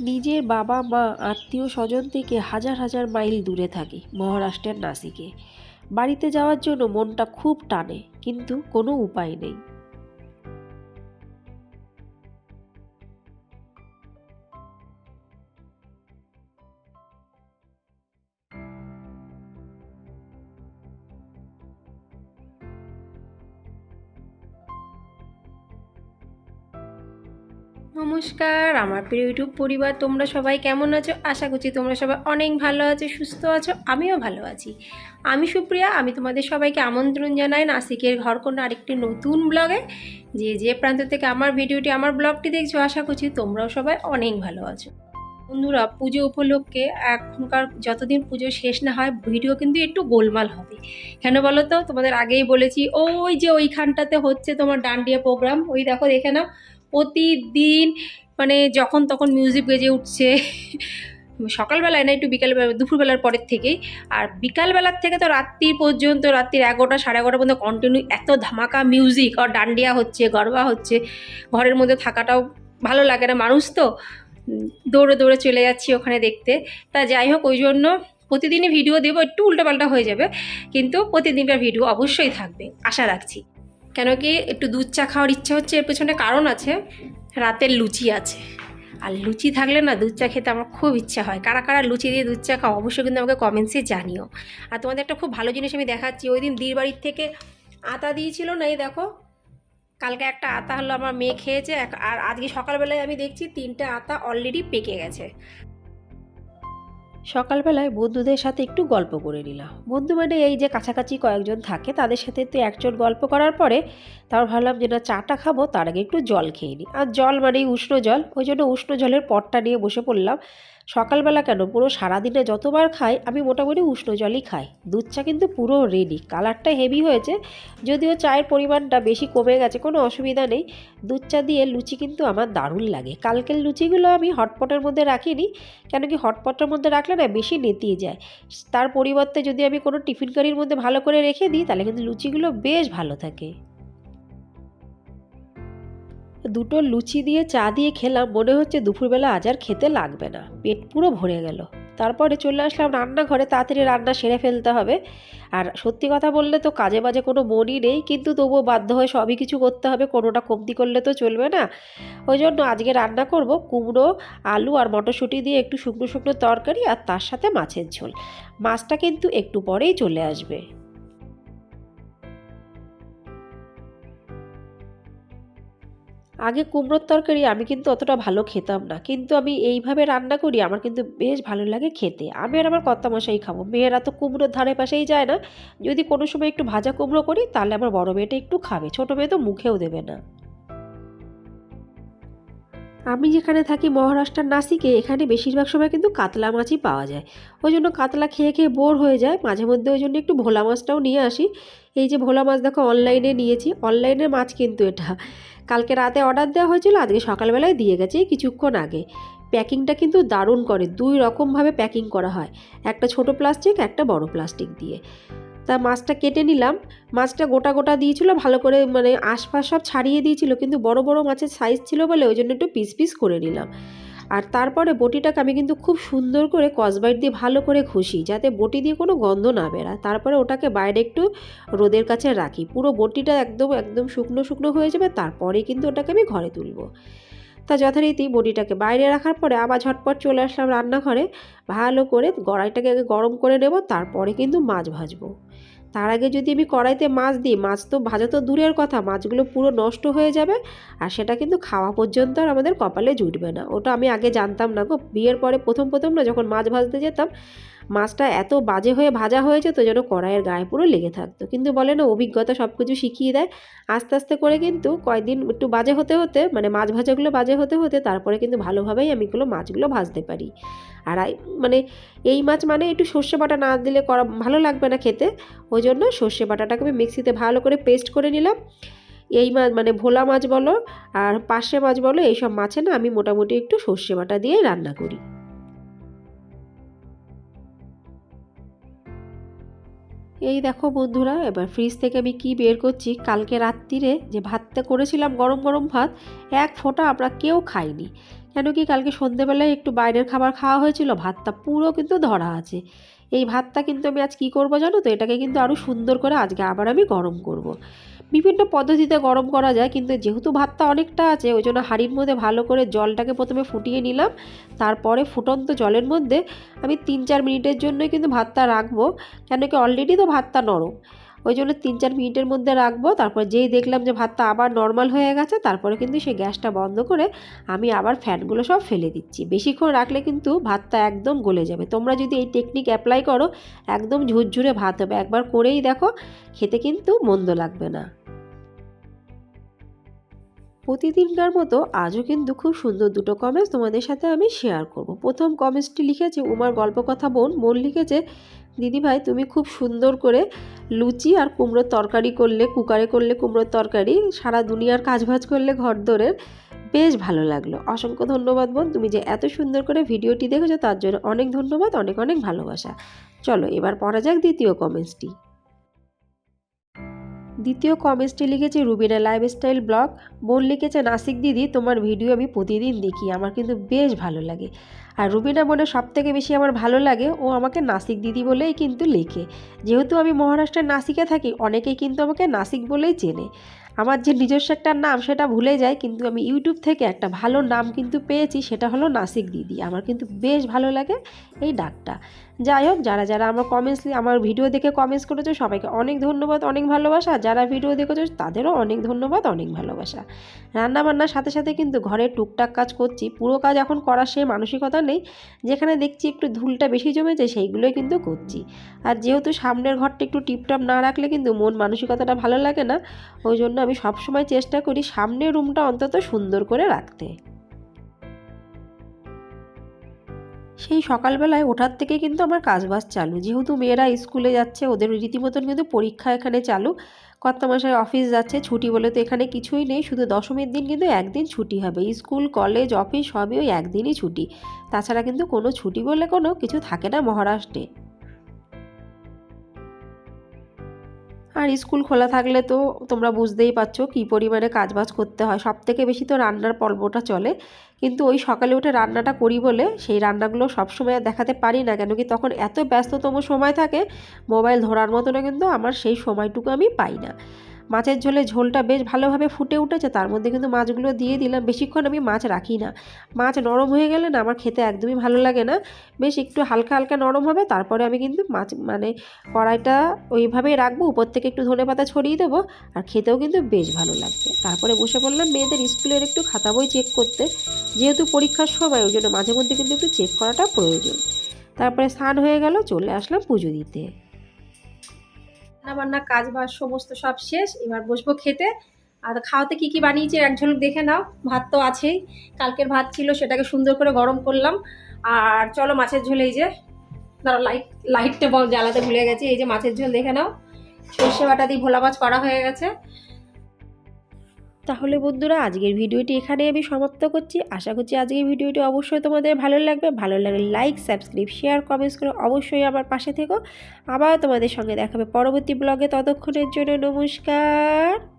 নিজের বাবা, মা, আত্মীয় স্বজন থেকে হাজার হাজার মাইল দূরে থাকে মহারাষ্ট্রের নাসিকে। বাড়িতে যাওয়ার জন্য মনটা খুব টানে, কিন্তু কোনো উপায় নেই। নমস্কার, আমার প্রিয় ইউটিউব পরিবার, তোমরা সবাই কেমন আছো? আশা করছি তোমরা সবাই অনেক ভালো আছো, সুস্থ আছো, আমিও ভালো আছি। আমি সুপ্রিয়া, আমি তোমাদের সবাইকে আমন্ত্রণ জানাই নাসিকের ঘর কোনো আরেকটি নতুন ব্লগে। যে যে প্রান্ত থেকে আমার ভিডিওটি, আমার ব্লগটি দেখছ, আশা করছি তোমরাও সবাই অনেক ভালো আছো। বন্ধুরা, পুজো উপলক্ষে এখনকার যতদিন পুজো শেষ না হয়, ভিডিও কিন্তু একটু গোলমাল হবে। কেন বলো তো? তোমাদের আগেই বলেছি, ওই যে ওইখানটাতে হচ্ছে তোমার ডান্ডিয়া প্রোগ্রাম ওই দেখো দেখে নাও। প্রতিদিন মানে যখন তখন মিউজিক বেজে উঠছে। সকালবেলায় না, একটু বিকালবেলা, দুপুরবেলার পরের থেকেই। আর বিকালবেলার থেকে তো রাত্রি পর্যন্ত রাত্রির এগারোটা, সাড়ে এগারোটা পর্যন্ত কন্টিনিউ এত ধামাকা মিউজিক আর ডান্ডিয়া হচ্ছে, গরবা হচ্ছে। ঘরের মধ্যে থাকাটাও ভালো লাগে না। মানুষ তো দৌড়ে দৌড়ে চলে যাচ্ছি ওখানে দেখতে। তা যাই হোক, ওই জন্য প্রতিদিনই ভিডিও দেবো, একটু উল্টোপাল্টা হয়ে যাবে। কিন্তু প্রতিদিনকার ভিডিও অবশ্যই থাকবে। আশা রাখছি। কেন কি একটু দুধ চা খাওয়ার ইচ্ছা হচ্ছে, এর পেছনে কারণ আছে, রাতের লুচি আছে। আর লুচি থাকলে না দুধ চা খেতে আমার খুব ইচ্ছা হয়। কারা কারা লুচি দিয়ে দুধ চা খাও, অবশ্যই কিন্তু আমাকে কমেন্টসে জানিও। আর তোমাদের একটা খুব ভালো জিনিস আমি দেখাচ্ছি, ওই দিন দির বাড়ির থেকে আতা দিয়েছিল না, এই দেখো, কালকে একটা আতা হলো আমার মেয়ে খেয়েছে আর আজকে সকালবেলায় আমি দেখছি তিনটে আতা অলরেডি পেকে গেছে। সকালবেলায় বন্ধুদের সাথে একটু গল্প করে নিলাম। বন্ধু মানে এই যে কাছাকাছি কয়েকজন থাকে, তাদের সাথে তো একচোট গল্প করার পরে তারপর ভাবলাম যে না, চাটা খাব, তার আগে একটু জল খেয়ে নিই আর জল মানেই উষ্ণ জল, ওই জন্য উষ্ণ জলের পটটা নিয়ে বসে পড়লাম। সকালবেলা কেন? পুরো সারাদিনে যতবার খাই, আমি মোটামুটি উষ্ণ জলই খাই। দুধ চা কিন্তু পুরো রেডি কালারটা হেভি হয়েছে, যদিও চায়ের পরিমাণটা বেশি কমে গেছে, কোনো অসুবিধা নেই। দুধ চা দিয়ে লুচি কিন্তু আমার দারুণ লাগে। কালকের লুচিগুলো আমি হটপটের মধ্যে রাখিনি। কেন কি হটপটের মধ্যে রাখলে না বেশি নেতিয়ে যায়। তার পরিবর্তে যদি আমি কোনো টিফিন কারির মধ্যে ভালো করে রেখে দিই, তাহলে কিন্তু লুচিগুলো বেশ ভালো থাকে। দুটো লুচি দিয়ে চা দিয়ে খেলাম, মনে হচ্ছে দুপুরবেলা আজ আর খেতে লাগবে না। পেট পুরো ভরে গেল। তারপরে চলে আসলাম রান্নাঘরে, তাড়াতাড়ি রান্না সেরে ফেলতে হবে। আর সত্যি কথা বললে তো কাজে বাজে কোনো মনই নেই, কিন্তু তবুও বাধ্য হয়ে সবই কিছু করতে হবে, কোনোটা কমতি করলে তো চলবে না। ওই জন্য আজকে রান্না করব কুমড়ো, আলু আর মটরশুঁটি দিয়ে একটু শুকনো শুকনো তরকারি আর তার সাথে মাছের ঝোল। মাছটা কিন্তু একটু পরেই চলে আসবে। আগে কুমড়োর তরকারি আমি কিন্তু অতটা ভালো খেতাম না। কিন্তু আমি এইভাবে রান্না করি, আমার কিন্তু বেশ ভালো লাগে খেতে। আমি আর আমার কর্তামশাই খাব। মেয়েরা তো কুমড়োর ধারে পাশেই যায় না। যদি কোনো সময় একটু ভাজা কুমড়ো করি, তাহলে আমার বড় মেয়েটা একটু খাবে। ছোটো মেয়ে তো মুখেও দেবে না। আমি যেখানে থাকি মহারাষ্ট্রের নাসিকে, এখানে বেশিরভাগ সময় কিন্তু কাতলা মাছই পাওয়া যায়। ওই জন্য কাতলা খেয়ে খেয়ে বোর হয়ে যায়। মাঝে মধ্যে ওই জন্য একটু ভোলা মাছটাও নিয়ে আসি। এই যে ভোলা মাছ দেখো অনলাইনে নিয়েছি। অনলাইনের মাছ কিন্তু এটা। কালকে রাতে অর্ডার দেওয়া হয়েছিল, আজকে সকালবেলায় দিয়ে গেছে কিছুক্ষণ আগে। প্যাকিংটা কিন্তু দারুণ করে, দুই রকমভাবে প্যাকিং করা হয়। একটা ছোট প্লাস্টিক একটা বড় প্লাস্টিক দিয়ে। তা মাছটা কেটে নিলাম। মাছটা গোটা গোটা দিয়েছিল, ভালো করে মানে আশপাশ সব ছাড়িয়ে দিয়েছিল, কিন্তু বড় বড় মাছের সাইজ ছিল বলে ওই জন্য একটু পিস পিস করে নিলাম। আর তারপরে বটিটাকে আমি কিন্তু খুব সুন্দর করে কসবাইট দিয়ে ভালো করে ঘষি, যাতে বটি দিয়ে কোনো গন্ধ না বেরায়। তারপরে ওটাকে বাইরে একটু রোদের কাছে রাখি। পুরো বটিটা একদম একদম শুকনো শুকনো হয়ে যাবে, তারপরে কিন্তু ওটাকে আমি ঘরে তুলবো। তা যথারীতি বটিটাকে বাইরে রাখার পরে আবার ঝটপট চলে আসলাম রান্নাঘরে। ভালো করে কড়াইটাকে আগে গরম করে নেব, তারপরে কিন্তু মাছ ভাজবো। তার আগে যদি আমি কড়াইতে মাছ দিই, মাছ তো ভাজা তো দূরের কথা, মাছগুলো পুরো নষ্ট হয়ে যাবে আর সেটা কিন্তু খাওয়া পর্যন্ত আর আমাদের কপালে জুটবে না। ওটা আমি আগে জানতাম না গো। বিয়ের পরে প্রথম প্রথম না যখন মাছ ভাজতে যেতাম মাছটা এত বাজে হয়ে ভাজা হয়েছে তো যেন কড়াইয়ের গায়ে পুরো লেগে থাকতো। কিন্তু বলে না, অভিজ্ঞতা সব কিছু শিখিয়ে দেয়। আস্তে আস্তে করে কিন্তু কয়েকদিন একটু বাজে হতে হতে মানে মাছ ভাজাগুলো বাজে হতে হতে তারপরে কিন্তু ভালোভাবেই আমি এগুলো মাছগুলো ভাজতে পারি। আর মানে এই মাছ মানে একটু সর্ষে বাটা না দিলে করা ভালো লাগবে না খেতে। ওই জন্য সর্ষে বাটাটাকে আমি মিক্সিতে ভালো করে পেস্ট করে নিলাম। এই মাছ মানে ভোলা মাছ বলো আর পার্শে মাছ বলো, এইসব মাছে না আমি মোটামুটি একটু সর্ষে বাটা দিয়ে রান্না করি। এই দেখো বন্ধুরা, এবার ফ্রিজ থেকে আমি কি বের করছি? কালকে রাত্রিরে যে ভাতটা করেছিলাম গরম গরম ভাত, এক ফোঁটা আমরা কেউ খাইনি। কেন কি কালকে সন্ধেবেলায় একটু বাইরের খাবার খাওয়া হয়েছিল, ভাতটা পুরো কিন্তু ধরা আছে। এই ভাতটা কিন্তু আমি আজ কী করব জানো তো? এটাকে কিন্তু আরও সুন্দর করে আজকে আবার আমি গরম করব। বিভিন্ন পদ্ধতিতে গরম করা যায়, কিন্তু যেহেতু ভাতটা অনেকটা আছে, ওই জন্য হাঁড়ির মধ্যে ভালো করে জলটাকে প্রথমে ফুটিয়ে নিলাম। তারপরে ফুটন্ত জলের মধ্যে আমি তিন চার মিনিটের জন্যই কিন্তু ভাতটা রাখব। কেন কি অলরেডি তো ভাতটা নরম। ওই জন্য তিন চার মিনিটের মধ্যে রাখব। তারপর যেই দেখলাম যে ভাতটা আবার নর্মাল হয়ে গেছে, তারপরে কিন্তু সেই গ্যাসটা বন্ধ করে আমি আবার ফ্যানগুলো সব ফেলে দিচ্ছি। বেশিক্ষণ রাখলে কিন্তু ভাতটা একদম গলে যাবে। তোমরা যদি এই টেকনিক অ্যাপ্লাই করো, একদম ঝুরঝুরে ভাত হবে। একবার করেই দেখো, খেতে কিন্তু মন্দ লাগবে না। প্রতিদিনকার মতো আজও কিন্তু খুব সুন্দর দুটো কমেন্টস তোমাদের সাথে আমি শেয়ার করব। প্রথম কমেন্টসটি লিখেছে উমার গল্প কথা বোন মন লিখেছে দিদিভাই, তুমি খুব সুন্দর করে লুচি আর কুমড়োর তরকারি করলে, কুকারে করলে কুমড়োর তরকারি, সারা দুনিয়ার কাজবাজ করলে ঘর দোরের বেশ ভালো লাগল। অসংখ্য ধন্যবাদ বোন, তুমি যে এত সুন্দর করে ভিডিওটি দেখেছ তার জন্য অনেক ধন্যবাদ, অনেক অনেক ভালোবাসা। চলো এবার পড়া যাক দ্বিতীয় কমেন্টসটি দ্বিতীয় কমেন্টসটি লিখেছে, রুবিনা লাইফস্টাইল ব্লগ। বোন লিখেছে, নাসিক দিদি, তোমার ভিডিও আমি প্রতিদিন দেখি, আমার কিন্তু বেশ ভালো লাগে। আর রুবিনা বোনের সব থেকে বেশি আমার ভালো লাগে, ও আমাকে নাসিক দিদি বলেই কিন্তু লেখে। যেহেতু আমি মহারাষ্ট্রের নাসিকে থাকি, অনেকেই কিন্তু আমাকে নাসিক বলেই চেনে। আমার যে নিজস্ব একটা নাম সেটা ভুলে যায় কিন্তু আমি ইউটিউব থেকে একটা ভালো নাম কিন্তু পেয়েছি, সেটা হলো নাসিক দিদি। আমার কিন্তু বেশ ভালো লাগে এই ডাকটা। যাই হোক, যারা যারা আমার কমেন্টস আমার ভিডিও দেখে কমেন্টস করেছ, সবাইকে অনেক ধন্যবাদ, অনেক ভালোবাসা। যারা ভিডিও দেখেছ, তাদেরও অনেক ধন্যবাদ, অনেক ভালোবাসা। রান্না বান্নার সাথে সাথে কিন্তু ঘরে টুকটাক কাজ করছি, পুরো কাজ এখন করার সে মানসিকতা নেই, যেখানে দেখছি একটু ধুলটা বেশি জমেছে, সেইগুলোই কিন্তু করছি। আর যেহেতু সামনের ঘরটা একটু টিপটপ না রাখলে কিন্তু মন মানসিকতাটা ভালো লাগে না, ওই জন্য আমি সবসময় চেষ্টা করি সামনের রুমটা অন্তত সুন্দর করে রাখতে। সেই সকালবেলায় ওঠার থেকে কিন্তু আমার কাজবাজ চালু। যেহেতু মেয়েরা স্কুলে যাচ্ছে, ওদের রীতিমতন কিন্তু পরীক্ষা এখানে চালু। কর্তামশাই অফিস যাচ্ছে, ছুটি বলে তো এখানে কিছুই নেই। শুধু দশমীর দিন কিন্তু একদিন ছুটি হবে। স্কুল, কলেজ, অফিস সবই ওই একদিনই ছুটি। তাছাড়া কিন্তু কোনো ছুটি বলে কোনো কিছু থাকে না মহারাষ্ট্রে। আর স্কুল খোলা থাকলে তো তোমরা বুঝতেই পারছ কী পরিমাণে কাজবাজ করতে হয়। সব থেকে বেশি তো রান্নার পর্বটা চলে। কিন্তু ওই সকালে উঠে রান্নাটা করি বলে সেই রান্নাগুলো সবসময় দেখাতে পারি না, কেন কি তখন এত ব্যস্ততম সময় থাকে, মোবাইল ধরার মতনও কিন্তু আমার সেই সময়টুকু আমি পাই না। মাছের ঝোলে ঝোলটা বেশ ভালোভাবে ফুটে উঠেছে, তার মধ্যে কিন্তু মাছগুলো দিয়ে দিলাম। বেশিক্ষণ আমি মাছ রাখি না। মাছ নরম হয়ে গেলে না আমার খেতে একদমই ভালো লাগে না। বেশ একটু হালকা হালকা নরম হবে, তারপরে আমি কিন্তু মাছ মানে কড়াইটা ওইভাবেই রাখব, উপর থেকে একটু ধনে পাতা ছড়িয়ে দেবো, আর খেতেও কিন্তু বেশ ভালো লাগবে। তারপরে বসে পড়লাম মেয়েদের স্কুলের একটু খাতা বই চেক করতে, যেহেতু পরীক্ষার সময়, ওই জন্য মাঝে মধ্যে কিন্তু একটু চেক করাটা প্রয়োজন। তারপরে স্নান হয়ে গেল, চলে আসলাম পুজো দিতে। রান্না বান্না, কাজ বাজ সমস্ত সব শেষ, এবার বসবো খেতে। আর খাওয়াতে কি কি বানিয়েছে এক ঝলক দেখে নাও, ভাত তো আছেই। কালকের ভাত ছিল, সেটাকে সুন্দর করে গরম করলাম। আর চলো মাছের ঝোল এই যে ধরো লাইট লাইটটা বল, জ্বালাতে ভুলে গেছে। এই যে মাছের ঝোল দেখে নাও। সর্ষে বাটা দিয়ে ভোলা মাছ করা হয়ে গেছে। তাহলে বন্ধুরা আজকের ভিডিওটি এখানে আমি সমাপ্ত করছি। আশা করছি আজকের ভিডিওটি অবশ্যই তোমাদের ভালো লাগবে। ভালো লাগলে লাইক সাবস্ক্রাইব শেয়ার কমেন্টস করে অবশ্যই আমার পাশে থেকো। আবার তোমাদের সঙ্গে দেখাবে পরবর্তী ব্লগে ততক্ষণের জন্য নমস্কার।